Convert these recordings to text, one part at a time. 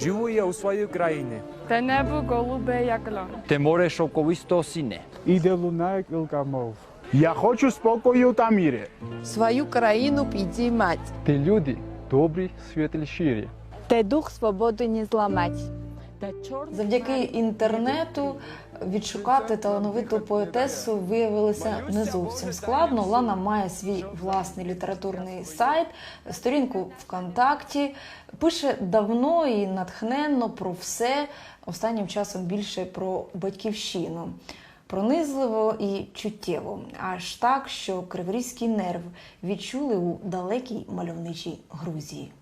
Живу я у своїй країні. Те небо голубе, як лан. Те море шовковисто сине. Іде луна, як ілка мов. Я хочу спокою та міри. свою країну підіймать. Те люди добрі, світлі, щирі. Те дух свободи не зламать. Завдяки інтернету відшукати талановиту поетесу виявилося не зовсім складно. Лана має свій власний літературний сайт, сторінку ВКонтакті, пише давно і натхненно про все, останнім часом більше про батьківщину. Пронизливо і чуттєво, аж так, що криворізький нерв відчули у далекій мальовничій Грузії.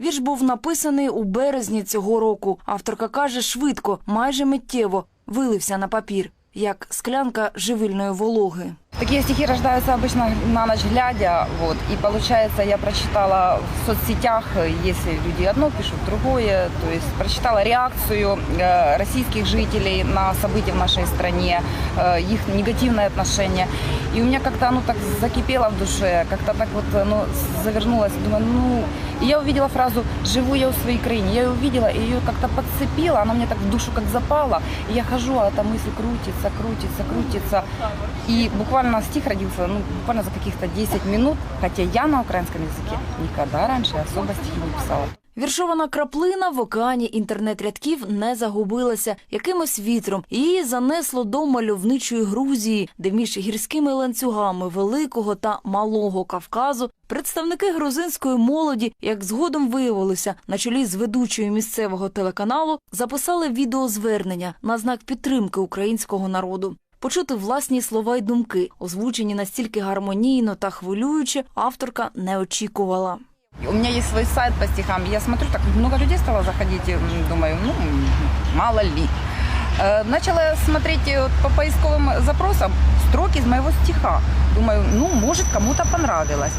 Вірш був написаний у березні цього року. Авторка каже, швидко, майже миттєво вилився на папір, як склянка живильної вологи. Такие стихи рождаются обычно на ночь глядя, вот, и получается, я прочитала в соцсетях, э, если люди одно пишут, другое, то есть прочитала реакцию э, российских жителей на события в нашей стране, э, их негативное отношение, И у меня как-то оно так закипело в душе, как-то так вот оно завернулось, думаю, ну, и я увидела фразу «живу я у своей краине», я ее увидела, и ее как-то подцепила, она мне так в душу как запала, и я хожу, а эта мысль крутится, крутится, крутится, и буквально стих родился, ну, буквально за каких-то 10 минут, хотя я на украинском языке никогда раньше особо стихи не писала. Віршована краплина в океані інтернет-рядків не загубилася якимось вітром. Її занесло до мальовничої Грузії, де між гірськими ланцюгами Великого та Малого Кавказу представники грузинської молоді, як згодом виявилося, на чолі з ведучою місцевого телеканалу записали відеозвернення на знак підтримки українського народу. Почути власні слова й думки, озвучені настільки гармонійно та хвилююче, авторка не очікувала. У меня есть свой сайт по стихам. Я смотрю, так много людей стало заходить. Думаю, ну, мало ли. Э, Начала смотреть э, по поисковым запросам строки из моего стиха. Думаю, ну, может, кому-то понравилось.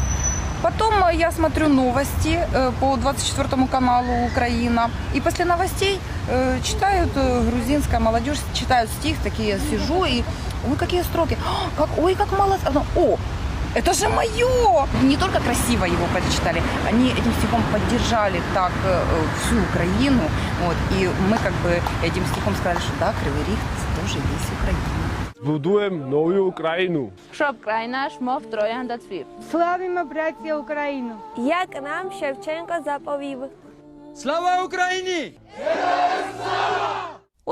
Потом э, я смотрю новости по 24 каналу Украина. И после новостей читают грузинская молодежь, читают стих, такие я сижу и ой, какие строки. «А, Как, ой, как мало. О, это же мое! Не только красиво его прочитали, они этим стихом поддержали так э, всю Украину. Вот, и мы как бы этим стихом сказали, что да, Кривый Риг это тоже есть Украина. Збудуємо нову Україну. Щоб край наш мов троянда цвів. Славімо, браття, Україну. Як нам Шевченко заповів. Слава Україні!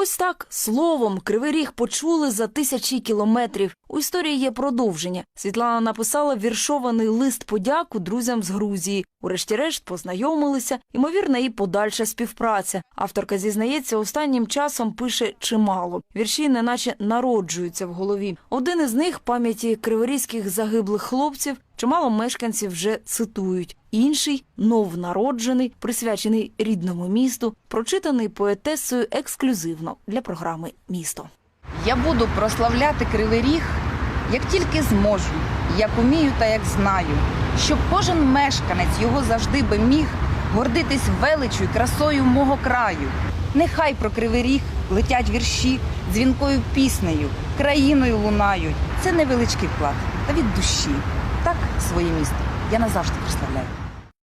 Ось так словом Кривий Ріг почули за тисячі кілометрів. У історії є продовження. Світлана написала віршований лист подяку друзям з Грузії. Урешті-решт познайомилися. Ймовірна і подальша співпраця. Авторка зізнається, останнім часом пише чимало. Вірші неначе народжуються в голові. Один із них пам'яті криворізьких загиблих хлопців. Чимало мешканців вже цитують. Інший новонароджений, присвячений рідному місту, прочитаний поетесою ексклюзивно для програми Місто. Я буду прославляти Кривий Ріг, як тільки зможу, як умію та як знаю, щоб кожен мешканець його завжди би міг гордитись величю й красою мого краю. Нехай про Кривий Ріг летять вірші дзвінкою піснею, країною лунають. Це невеличкий вклад, та від душі. Так своє місто я назавжди прославляю.